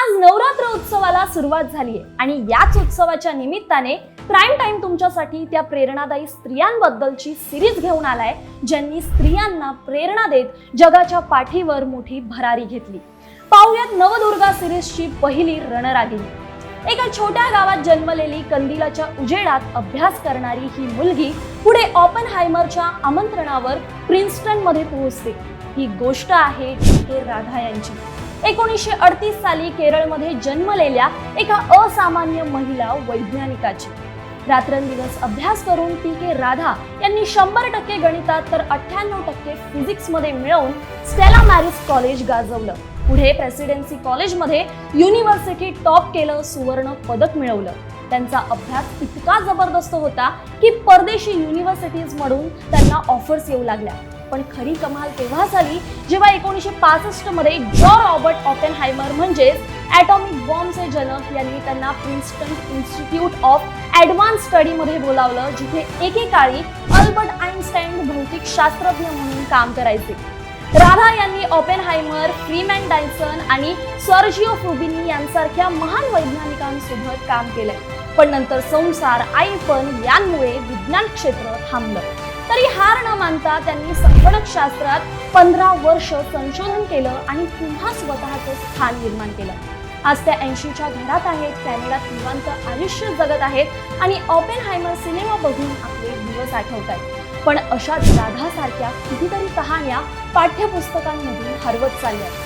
आज नवरात्र उत्सवाला सुरुवात झाली आहे. आणि याच उत्सवाच्या निमित्ताने प्राईम टाइम तुमच्यासाठी त्या प्रेरणादायी स्त्रियांबद्दलची सिरीज घेऊन आलाय ज्यांनी स्त्रियांना प्रेरणा देत जगाच्या पाठीवर मोठी भरारी घेतली. पाहुयात नवदुर्गा सिरीजची पहिली रणरागिणी. एका छोट्या गावात जन्मलेली कंदिलाच्या उजेडात अभ्यास करणारी ही मुलगी पुढे ऑपन हायमरच्या आमंत्रणावर प्रिन्स्टनमध्ये पोहोचते. ही गोष्ट आहे टी के राधा यांची. एकोणीसशे अडतीस साली केरळमध्ये जन्मलेल्या एका असामान्य महिला वैज्ञानिकाची. रात्रंदिवस अभ्यास करून पी के राधा यांनी शंभर टक्के गणितात तर अठ्ठ्याण्णव टक्के फिजिक्समध्ये मिळवून स्टेला मॅरिस कॉलेज गाजवलं. पुढे प्रेसिडेन्सी कॉलेजमध्ये युनिव्हर्सिटी टॉप केलं सुवर्ण पदक मिळवलं. त्यांचा अभ्यास इतका जबरदस्त होता की परदेशी युनिव्हर्सिटीजमधून त्यांना ऑफर्स येऊ लागल्या. पण खरी कमाल तेव्हा झाली जेव्हा एकोणीसशे पासष्टमध्ये जॉ रॉबर्ट ऑपेनहायमर म्हणजेच ॲटॉमिक बॉम्बचे जनक यांनी त्यांना प्रिन्स्टन इन्स्टिट्यूट ऑफ ॲडव्हान्स स्टडीमध्ये बोलावलं जिथे एकेकाळी अल्बर्ट आईन्स्टाईन भौतिक शास्त्रज्ञ म्हणून काम करायचे. राधा यांनी ऑपेनहायमर फ्रीमॅन डायसन आणि सर्जिओ फ्रुबिनी यांसारख्या महान वैज्ञानिकांसोबत काम केलंय पण नंतर संसार आईपण यांमुळे विज्ञान क्षेत्र थांबलं. तरी हार न मानता त्यांनी संगणक शास्त्रात पंधरा वर्ष संशोधन केलं आणि पुन्हा स्वतःचं स्थान निर्माण केलं. आज त्या ऐंशीच्या घरात आहेत कॅनडात निवांत आयुष्य जगत आहेत आणि ऑपेन हायमर सिनेमा बघून आपले दिवस आठवत आहेत पण अशाच राधासारख्या कितीतरी कहाण्या पाठ्यपुस्तकांमधून हरवत चालल्या